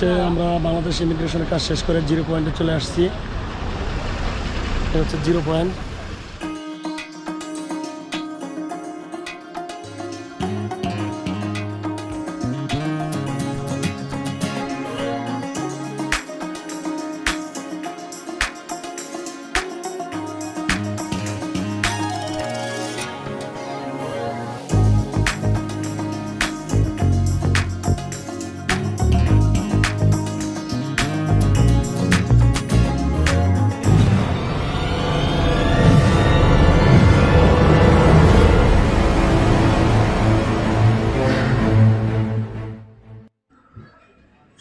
অবশেষে আমরা বাংলাদেশ ইমিগ্রেশনের কাজ শেষ করে জিরো পয়েন্টে চলে আসছি। এটা হচ্ছে জিরো পয়েন্ট।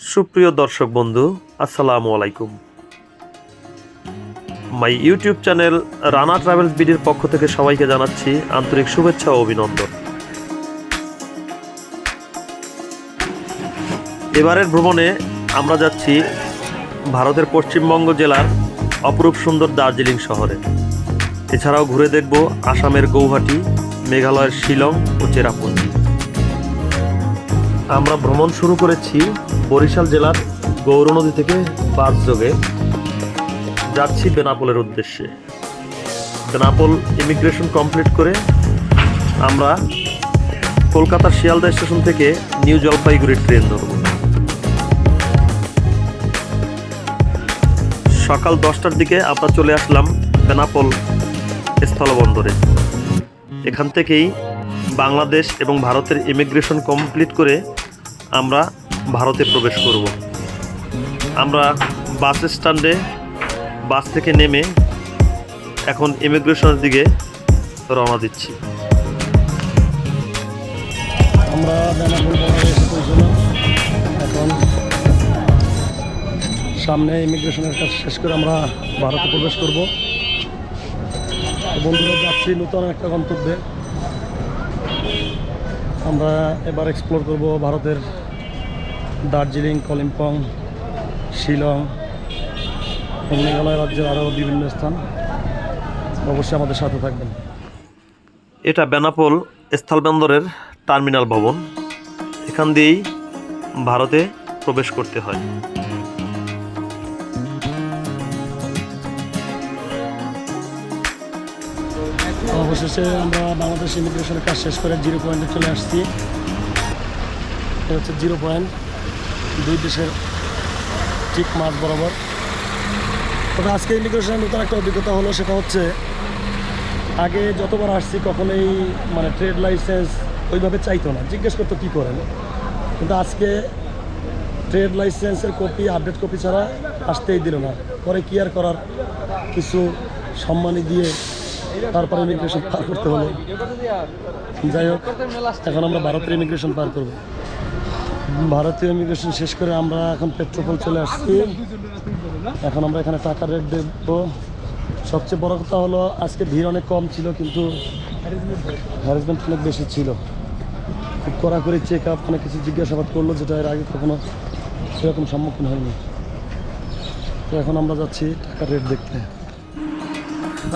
সুপ্রিয় দর্শক বন্ধু, আসসালামু আলাইকুম। মাই ইউটিউব চ্যানেল রানা ট্রাভেলস বিডির পক্ষ থেকে সবাইকে জানাচ্ছি আন্তরিক শুভেচ্ছা ও অভিনন্দন। এবারের ভ্রমণে আমরা যাচ্ছি ভারতের পশ্চিমবঙ্গ জেলার অপরূপ সুন্দর দার্জিলিং শহরে। এছাড়াও ঘুরে দেখব আসামের গৌহাটি, মেঘালয়ের শিলং ও চেরাপুঞ্জি। আমরা ভ্রমণ শুরু করেছি বরিশাল জেলার গৌরনদী থেকে বাস যোগে যাচ্ছি বেনাপোলের উদ্দেশ্যে। বেনাপোল ইমিগ্রেশন কমপ্লিট করে আমরা কলকাতার শিয়ালদা স্টেশন থেকে নিউ জলপাইগুড়ির ট্রেন ধরব। সকাল দশটার দিকে আমরা চলে আসলাম বেনাপোল স্থলবন্দরে। এখান থেকেই বাংলাদেশ এবং ভারতের ইমিগ্রেশন কমপ্লিট করে আমরা ভারতে প্রবেশ করব। আমরা বাস স্ট্যান্ডে বাস থেকে নেমে এখন ইমিগ্রেশনের দিকে রওনা দিচ্ছি। আমরা এখন সামনে ইমিগ্রেশনের কাজ শেষ করে আমরা ভারতে প্রবেশ করব। বন্ধুরা যাচ্ছি নতুন একটা গন্তব্যে। আমরা এবার এক্সপ্লোর করব ভারতের দার্জিলিং কলিম্পং শিলং মেঘালয় রাজ্যের আরও বিভিন্ন স্থান। অবশ্যই আমাদের সাথে থাকবেন। এটা বেনাপোল স্থলবন্দরের টার্মিনাল ভবন। এখান দিয়েই ভারতে প্রবেশ করতে হয়। অবশেষে আমরা বাংলাদেশ ইমিগ্রেশনের কাজ শেষ করে জিরো পয়েন্টে চলে আসছি। এটা হচ্ছে জিরো পয়েন্ট। দুই দেশের ঠিক মাঝ বরাবর। তবে আজকে ইমিগ্রেশনের নতুন একটা অভিজ্ঞতা হলো, সেটা হচ্ছে আগে যতবার আসছি কখনোই মানে ট্রেড লাইসেন্স ওইভাবে চাইতো না। জিজ্ঞেস করতো কী করেন? কিন্তু আজকে ট্রেড লাইসেন্সের কপি আপডেট কপি ছাড়া আসতেই দিল না। পরে কি আর করার? কিছু সম্মানী দিয়ে তারপরে ইমিগ্রেশন পার করতে হলো। যাই হোক, এখন আমরা ভারতের ইমিগ্রেশন পার করব। ভারতীয় ইমিগ্রেশন শেষ করে আমরা এখন পেট্রোপল চলে আসছি। এখন আমরা এখানে টাকা রেট দেবো সবচেয়ে বড় কথা হলো, আজকে ভিড় অনেক কম ছিল, কিন্তু হ্যারাসমেন্ট অনেক বেশি ছিল। খুব কড়াকড়ি চেক আপ অনেক কিছু জিজ্ঞাসাবাদ করল, যেটা এর আগে কখনো সেরকম সম্মুখীন হয়নি। তো এখন আমরা যাচ্ছি টাকার রেট দেখতে।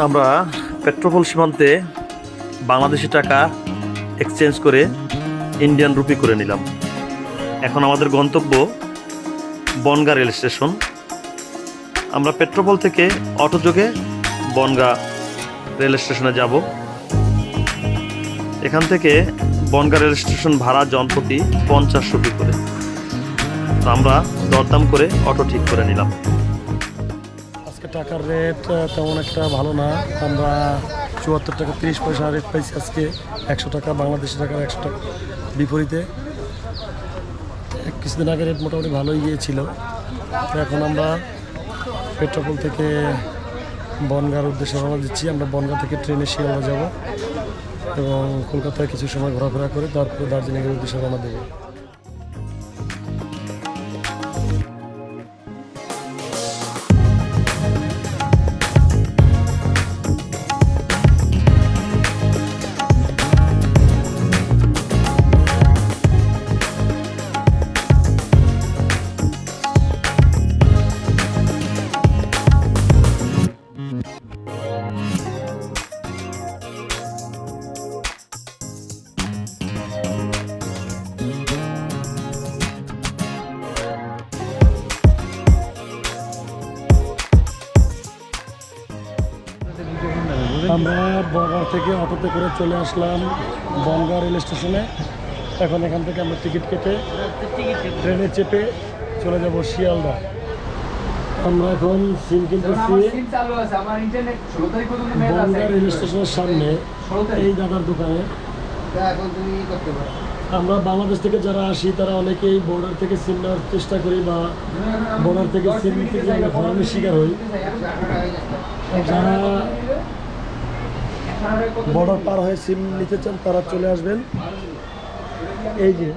আমরা পেট্রোপোল সীমান্তে বাংলাদেশি টাকা এক্সচেঞ্জ করে ইন্ডিয়ান রুপি করে নিলাম। এখন আমাদের গন্তব্য বনগা রেল স্টেশন। আমরা পেট্রোপল থেকে অটো যোগে বনগা রেল স্টেশনে যাব। এখান থেকে বনগা রেল স্টেশন ভাড়া জনপ্রতি পঞ্চাশ রুপি করে। আমরা দরদাম করে অটো ঠিক করে নিলাম। আজকে টাকার রেট তেমন একটা ভালো না। আমরা চুয়াত্তর টাকা, তিরিশ পয়সা রেট পাইছি আজকে একশো টাকা, বাংলাদেশি টাকার একশো টাকা বিপরীতে। কিছুদিন আগে রেট মোটামুটি ভালোই গিয়েছিল। তো এখন আমরা পেট্রোপোল থেকে বনগার উদ্দেশ্যে রওনা দিচ্ছি। আমরা বনগা থেকে ট্রেনে শিয়ালদা যাব এবং কলকাতায় কিছু সময় ঘোরাফেরা করে তারপরে দার্জিলিংয়ের উদ্দেশ্যে রওনা দেবো। থেকে অটোতে করে চলে আসলাম বনগাঁ রেল স্টেশনে। এখন এখান থেকে আমরা টিকিট কেটে ট্রেনে চেপে চলে যাব শিয়ালদা। আমরা এখন সিম কিনতেছি বনগাঁ রেল স্টেশনের সামনে এই দাদার দোকানে। আমরা বাংলাদেশ থেকে যারা আসি তারা অনেকেই বর্ডার থেকে সিম নেওয়ার চেষ্টা করি বা বর্ডার থেকে সিম নিতে গিয়ে আমরা শিকার হই। যারা বর্ডার পার হয়ে সিম নিতে চান, তারা চলে আসবেন। এই যে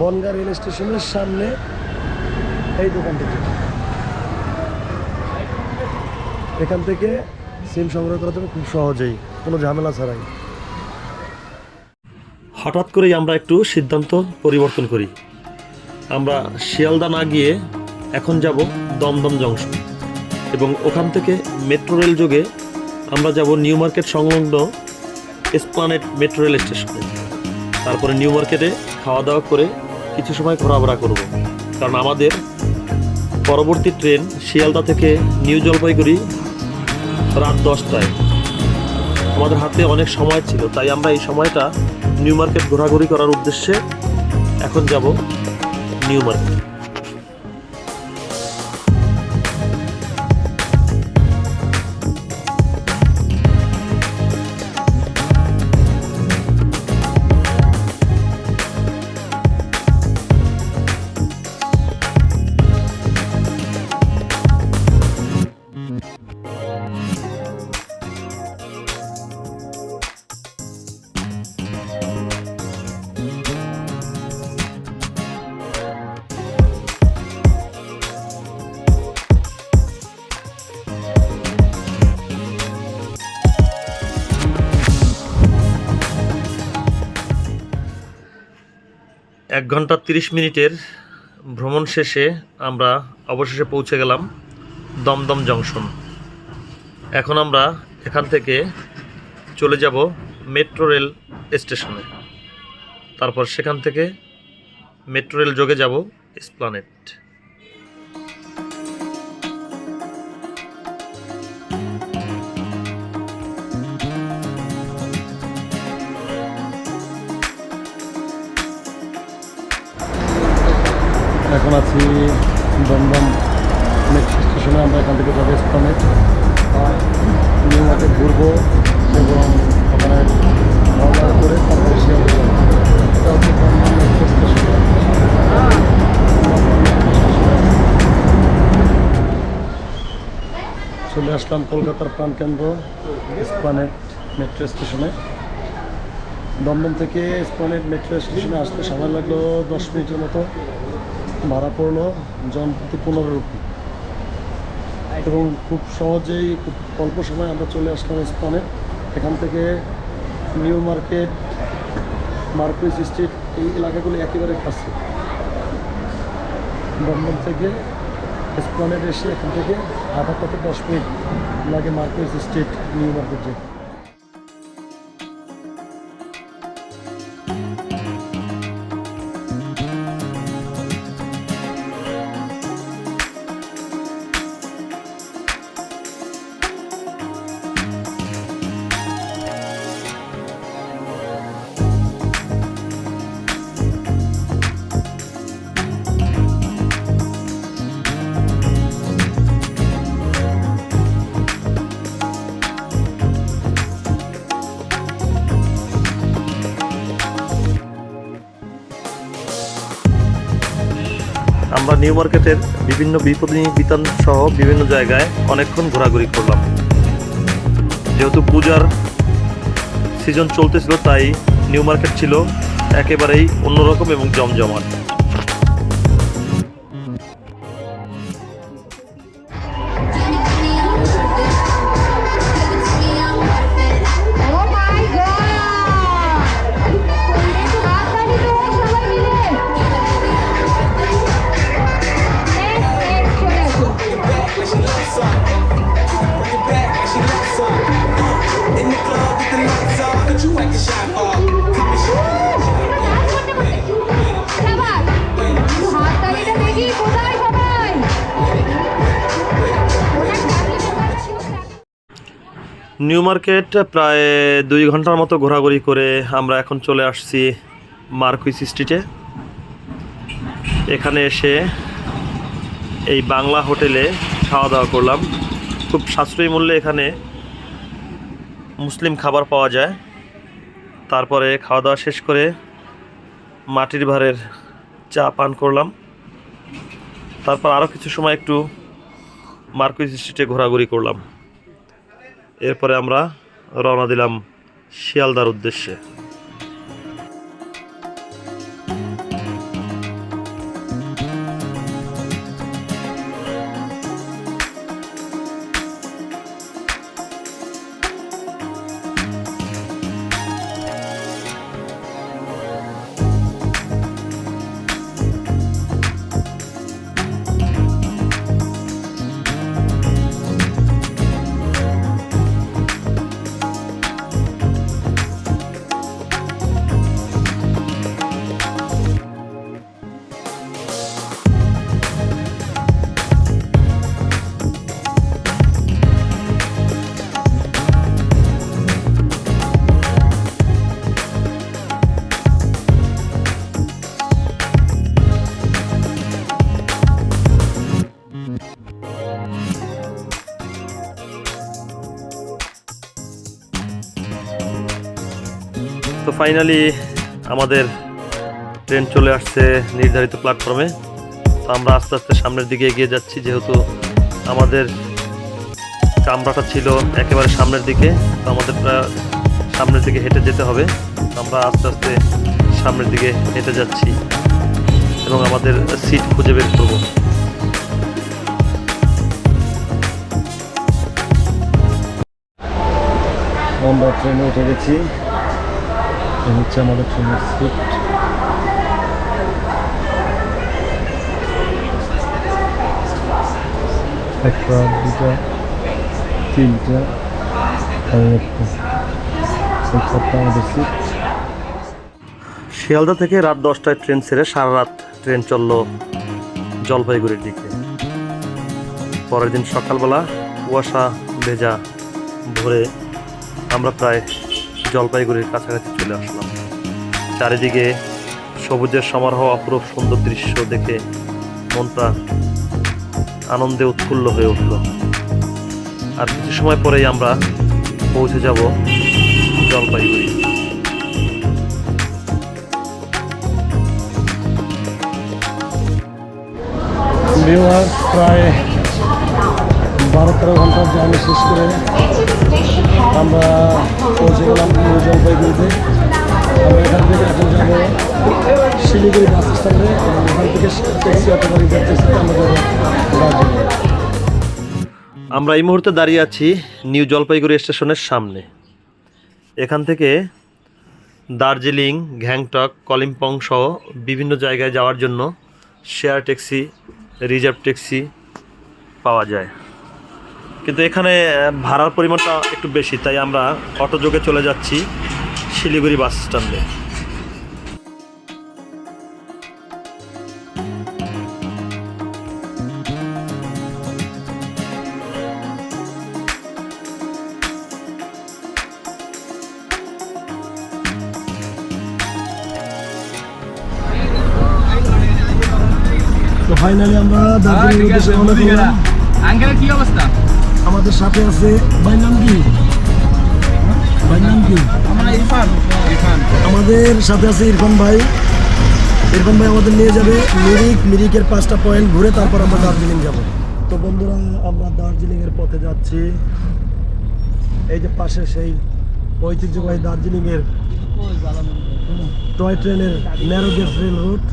বনগাঁ রেল স্টেশনের সামনে এই দোকান থেকে এখান থেকে সিম সংগ্রহ করা যাবে খুব সহজেই, কোনো ঝামেলা ছাড়াই। হঠাৎ করেই আমরা একটু সিদ্ধান্ত পরিবর্তন করি। আমরা শিয়ালদা না গিয়ে এখন যাব দমদম জংশন। এবং ওখান থেকে মেট্রো রেল যোগে আমরা যাব নিউ মার্কেট সংলগ্ন এসপ্লানেট মেট্রো রেল স্টেশনে। তারপরে নিউ মার্কেটে খাওয়া দাওয়া করে কিছু সময় ঘোরাফেরা করব। কারণ আমাদের পরবর্তী ট্রেন শিয়ালদা থেকে নিউ জলপাইগুড়ি রাত দশটায়। আমাদের হাতে অনেক সময় ছিল, তাই আমরা এই সময়টা নিউ মার্কেট ঘোরাঘুরি করার উদ্দেশ্যে এখন যাব নিউ মার্কেট। ঘণ্টা তিরিশ মিনিটের ভ্রমণ শেষে আমরা অবশেষে পৌঁছে গেলাম দমদম জংশন। এখন আমরা এখান থেকে চলে যাব মেট্রো রেল স্টেশনে। তারপর সেখান থেকে মেট্রো রেল যোগে যাব এসপ্লানেট। এখান থেকে স্থানে নিউ মার্কেট ঘুরবো এবং ওখানে খাওয়া করে তারপরে চলে আসলাম কলকাতার প্রাণকেন্দ্র এসপ্লানেট মেট্রো স্টেশনে। দমদম থেকে এসপ্লানেট মেট্রো স্টেশনে আসতে সময় লাগল দশ মিনিটের মতো। ভাড়া পড়ল জনপ্রতি পনেরো রুপি। এবং খুব সহজেই খুব অল্প সময় আমরা চলে আসলাম স্থানে। এখান থেকে নিউ মার্কেট, মার্কুইস স্ট্রিট, এই এলাকাগুলি একেবারে কাছে। দমদম থেকে স্পনের এসে এখান থেকে আধা পথে দশ মিনিট লাগে মার্কুইস স্ট্রিট, নিউ মার্কেট যেতে। নিউ মার্কেটের বিভিন্ন বিপণী বিতান সহ বিভিন্ন জায়গায় অনেকক্ষণ ঘোরাঘুরি করলাম। যেহেতু পূজার সিজন চলতেছিল, তাই নিউ মার্কেট ছিল একেবারেই অন্যরকম এবং জমজমাট। নিউ মার্কেট প্রায় দুই ঘণ্টার মতো ঘোরাঘুরি করে আমরা এখন চলে আসছি মার্কুইস স্ট্রিটে। এখানে এসে এই বাংলা হোটেলে খাওয়া দাওয়া করলাম। খুব সাশ্রয়ী মূল্যে এখানে মুসলিম খাবার পাওয়া যায়। তারপরে খাওয়া দাওয়া শেষ করে মাটির ভারের চা পান করলাম। তারপর আরও কিছু সময় একটু মার্কুইস স্ট্রিটে ঘোরাঘুরি করলাম। এরপরে আমরা রওনা দিলাম শিয়ালদার উদ্দেশ্যে। ফাইনালি আমাদের ট্রেন চলে আসছে নির্ধারিত প্ল্যাটফর্মে তো আমরা আস্তে আস্তে সামনের দিকে এগিয়ে যাচ্ছি, যেহেতু আমাদের কামরাটা ছিল একেবারে সামনের দিকে, তো আমাদের সামনের দিকে হেঁটে যেতে হবে। আমরা আস্তে আস্তে সামনের দিকে হেঁটে যাচ্ছি এবং আমাদের সিট খুঁজে বের করব। আমরা ট্রেনে উঠে গেছি। এই হচ্ছে আমাদের ট্রেনের সিট। একটা, দুটা, তিনটা শিয়ালদা থেকে রাত দশটায় ট্রেন ছেড়ে সারা রাত ট্রেন চলল জলপাইগুড়ির দিকে। পরের দিন সকালবেলা কুয়াশা, ভেজা ভোরে আমরা প্রায় জলপাইগুড়ির কাছাকাছি চলে আসলাম। চারিদিকে সবুজের সমারোহ, অপরূপ সুন্দর দৃশ্য দেখে মনটা আনন্দে উৎফুল্ল হয়ে উঠল। আর কিছু সময় পরেই আমরা পৌঁছে যাব জলপাইগুড়ি। প্রায় বারো তেরো ঘণ্টার জার্নি শেষ করে আমরা পৌঁছে গেলাম নিউ জলপাইগুড়িতে। আমরা এখান থেকে এখন যাব শিলিগুড়ি বাস স্ট্যান্ডে এবং এখান থেকে ট্যাক্সি রিজার্ভ ট্যাক্সিতে আমরা আমরা এই মুহূর্তে দাঁড়িয়ে আছি নিউ জলপাইগুড়ি স্টেশনের সামনে। এখান থেকে দার্জিলিং, গ্যাংটক, কলিম্পং সহ বিভিন্ন জায়গায় যাওয়ার জন্য শেয়ার ট্যাক্সি, রিজার্ভ ট্যাক্সি পাওয়া যায়। কিন্তু এখানে ভাড়ার পরিমাণটা একটু বেশি তাই আমরা অটো যোগে চলে যাচ্ছি শিলিগুড়ি বাস স্ট্যান্ডে। তো ফাইনালি আমরা দার্জিলিং উদ্দেশ্যে রওনা করলাম। আঙ্কেলের কি অবস্থা? আমাদের সাথে আছে ভাই নাম কি ভাই নাম কি আমার ইরফান। ইরফান। আমাদের সাথে আছে ইরফান ভাই। ইরফান ভাই আমাদের নিয়ে যাবে মিরিক মিরিকের পাঁচটা পয়েন্ট ঘুরে তারপর আমরা দার্জিলিং যাব। তো বন্ধুরা আমরা দার্জিলিং এর পথে যাচ্ছি। এই যে পাশে সেই ঐতিহ্যবাহী দার্জিলিং এর টয় ট্রেনের ন্যারো গেজ রেল রুট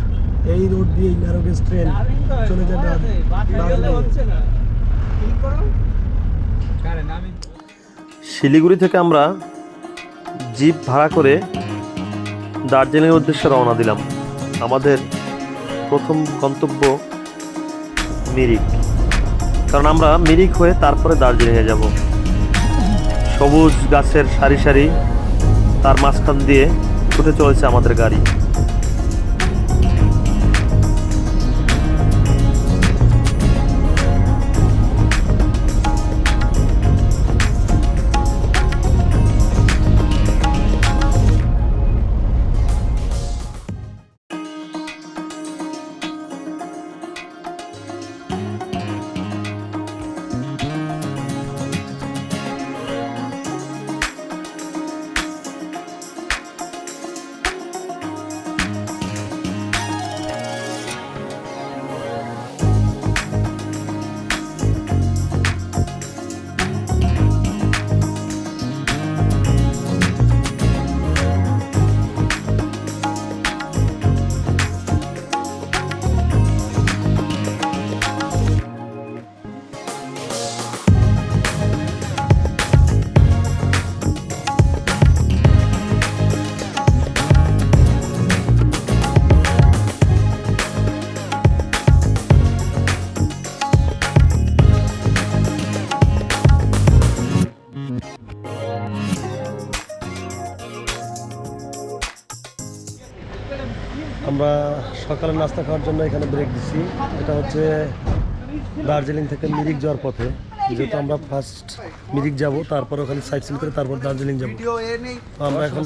এই রোড দিয়ে ন্যারো গেজ ট্রেন চলে যায় দার্জিলিং। শিলিগুড়ি থেকে আমরা জিপ ভাড়া করে দার্জিলিংয়ের উদ্দেশ্যে রওনা দিলাম। আমাদের প্রথম গন্তব্য মিরিক। কারণ আমরা মিরিক হয়ে তারপরে দার্জিলিংয়ে যাব। সবুজ গাছের সারি সারি, তার মাঝখান দিয়ে ছুটে চলেছে আমাদের গাড়ি। সকালে নাস্তা খাওয়ার জন্য এখানে ব্রেক দিছি। এটা হচ্ছে দার্জিলিং থেকে মিরিক যাওয়ার পথে। যেহেতু আমরা ফার্স্ট মিরিক যাব তারপর ওখানে সাইট সিন করে তারপর দার্জিলিং যাব। আমরা এখন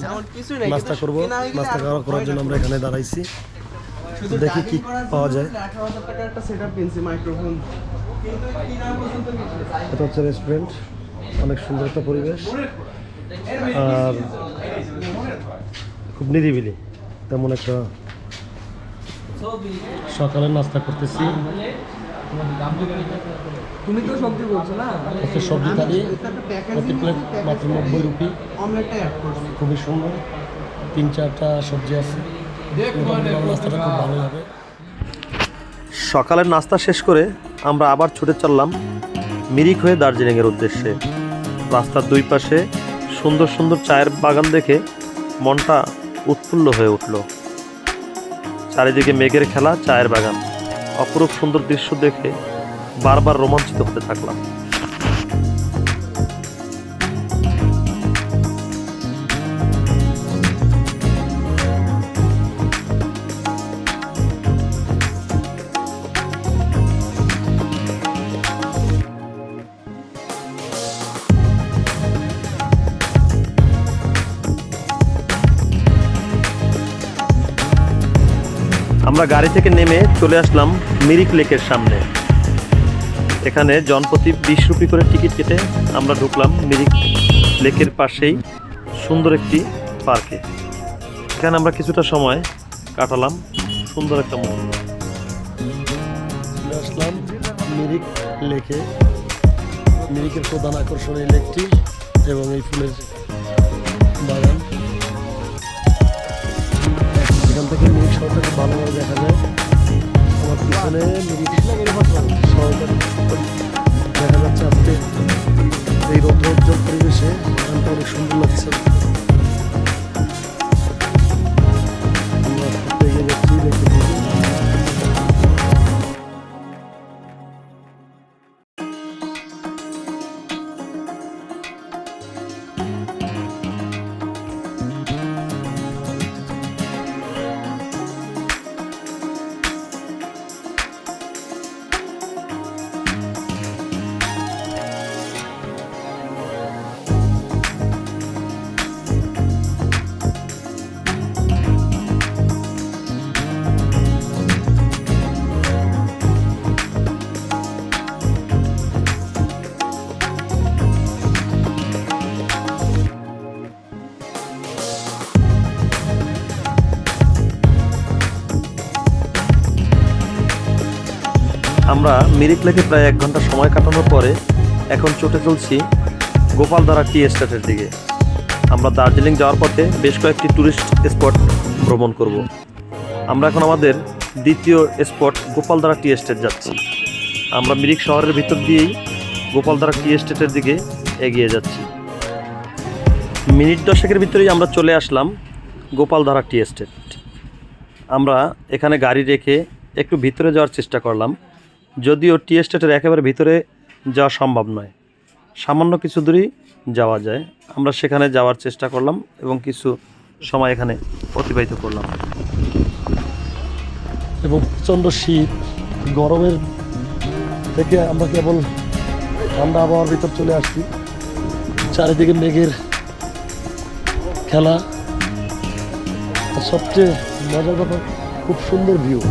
নাস্তা করব। নাস্তা খাওয়া করার জন্য আমরা এখানে দাঁড়াইছি। দেখি কি পাওয়া যায়। এটা হচ্ছে রেস্টুরেন্ট অনেক সুন্দর একটা পরিবেশ। আর খুব নিরিবিলি। তেমন একটা সকালে নাস্তা করতেছি। তুমি তো সবজি বলছো না? একটা সবজি থালি প্রতি প্লেট মাত্র নব্বই রুপি। খুবই সুন্দর। তিন চারটা সবজি আছে। নাস্তাটা খুব ভালো হবে সকালের নাস্তা শেষ করে আমরা আবার ছুটে চললাম মিরিক হয়ে দার্জিলিংয়ের উদ্দেশ্যে। রাস্তার দুই পাশে সুন্দর সুন্দর চায়ের বাগান দেখে মনটা উৎফুল্ল হয়ে উঠল। চারিদিকে মেঘের খেলা চায়ের বাগান। অপরূপ সুন্দর দৃশ্য দেখে বারবার রোমাঞ্চিত হতে থাকলাম। আমরা গাড়ি থেকে নেমে চলে আসলাম মিরিক লেকের সামনে। এখানে জনপ্রতি বিশ রুপি করে টিকিট কেটে আমরা ঢুকলাম মিরিক লেকের পাশেই সুন্দর একটি পার্কে। এখানে আমরা কিছুটা সময় কাটালাম, সুন্দর একটা মুহূর্ত। চলে আসলাম মিরিক লেকে। মিরিকের প্রধান আকর্ষণ এই লেকটি এবং এই ফুলের বাগান। এখান থেকে খুব ভালোভাবে দেখা যায়। আমার পিছনে শহরটা দেখা যাচ্ছে আজকে এই রৌদ্রোজ্জ্বল পরিবেশে বাগানটা অনেক সুন্দর লাগছে। আমরা মিরিক লেকে প্রায় এক ঘণ্টা সময় কাটানোর পরে এখন ছুটে চলছি গোপালধারা টি এস্টেটের দিকে। আমরা দার্জিলিং যাওয়ার পথে বেশ কয়েকটি ট্যুরিস্ট স্পট ভ্রমণ করব। আমরা এখন আমাদের দ্বিতীয় স্পট গোপালধারা টি এস্টেট যাচ্ছি। আমরা মিরিক শহরের ভিতর দিয়েই গোপালধারা টি এস্টেটের দিকে এগিয়ে যাচ্ছি। মিনিট দশেকের ভিতরেই আমরা চলে আসলাম গোপালধারা টি এস্টেট। আমরা এখানে গাড়ি রেখে একটু ভিতরে যাওয়ার চেষ্টা করলাম। যদিও টি এস্টেটের একেবারে ভিতরে যাওয়া সম্ভব নয়। সামান্য কিছু দূরই যাওয়া যায়। আমরা সেখানে যাওয়ার চেষ্টা করলাম এবং কিছু সময় এখানে অতিবাহিত করলাম। এবং প্রচণ্ড শীত, গরমের থেকে আমরা কেবল ঠান্ডা আবহাওয়ার ভিতর চলে আসছি। চারিদিকে মেঘের খেলা। সবচেয়ে মজার ব্যাপার, খুব সুন্দর ভিউ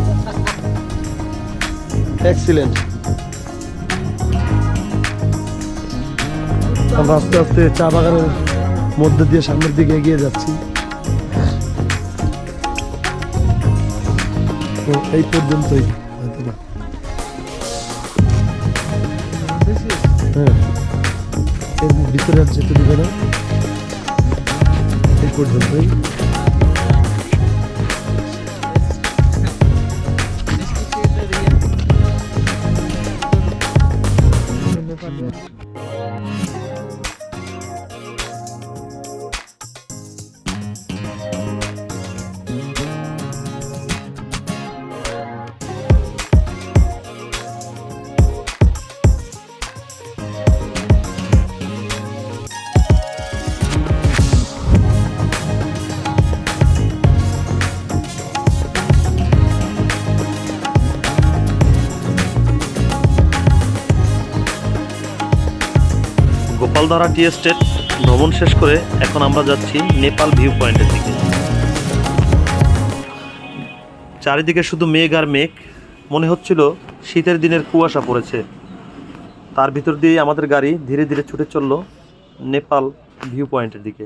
এক্সিলেন্ট আমরা আস্তে আস্তে চা বাগানের মধ্যে দিয়ে সামনের দিকে এগিয়ে যাচ্ছি। তো এই পর্যন্তই। হ্যাঁ। ভিতরে আর যেতে দিবে না। এই পর্যন্তই। Bye. স্থলধারা টি এস্টেট ভ্রমণ শেষ করে এখন আমরা যাচ্ছি নেপাল ভিউ পয়েন্টের দিকে। চারিদিকে শুধু মেঘ আর মেঘ। মনে হচ্ছিল শীতের দিনের কুয়াশা পড়েছে। তার ভিতর দিয়ে আমাদের গাড়ি ধীরে ধীরে ছুটে চলল নেপাল ভিউ পয়েন্টের দিকে।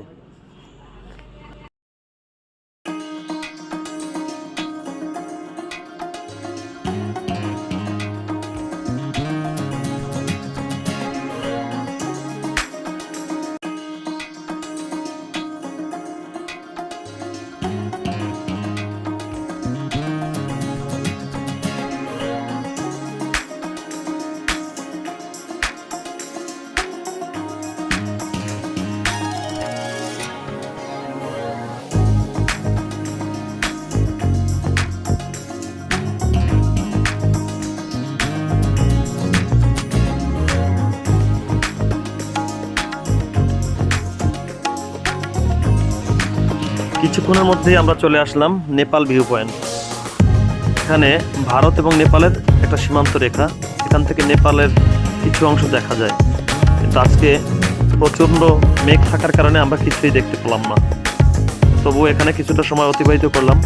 কিছুক্ষণের মধ্যেই আমরা চলে আসলাম নেপাল ভিউ পয়েন্ট এখানে ভারত এবং নেপালের একটা সীমান্ত রেখা। এখান থেকে নেপালের কিছু অংশ দেখা যায়। কিন্তু আজকে প্রচণ্ড মেঘ থাকার কারণে আমরা কিছুই দেখতে পেলাম না। তবুও এখানে কিছুটা সময় অতিবাহিত করলাম।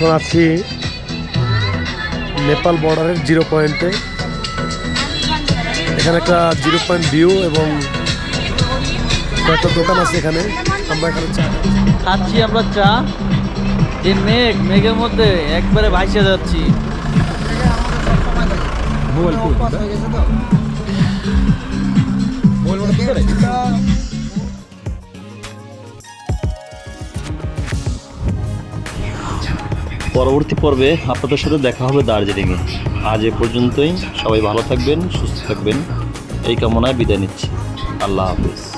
এখন আছি নেপাল বর্ডারের জিরো পয়েন্টে। এখানে একটা জিরো পয়েন্ট ভিউ এবং কয়েকটা দোকান আছে এখানে। আমরা এখানে চা খাচ্ছি। খাচ্ছি আমরা চা। যে মেঘ মেঘের মধ্যে একবারে ভাইসে যাচ্ছি। পরবর্তী পর্বে আপনাদের সাথে দেখা হবে দার্জিলিংয়ে। আজ এ পর্যন্তই। সবাই ভালো থাকবেন, সুস্থ থাকবেন। এই কামনায় বিদায় নিচ্ছি। আল্লাহ হাফিজ।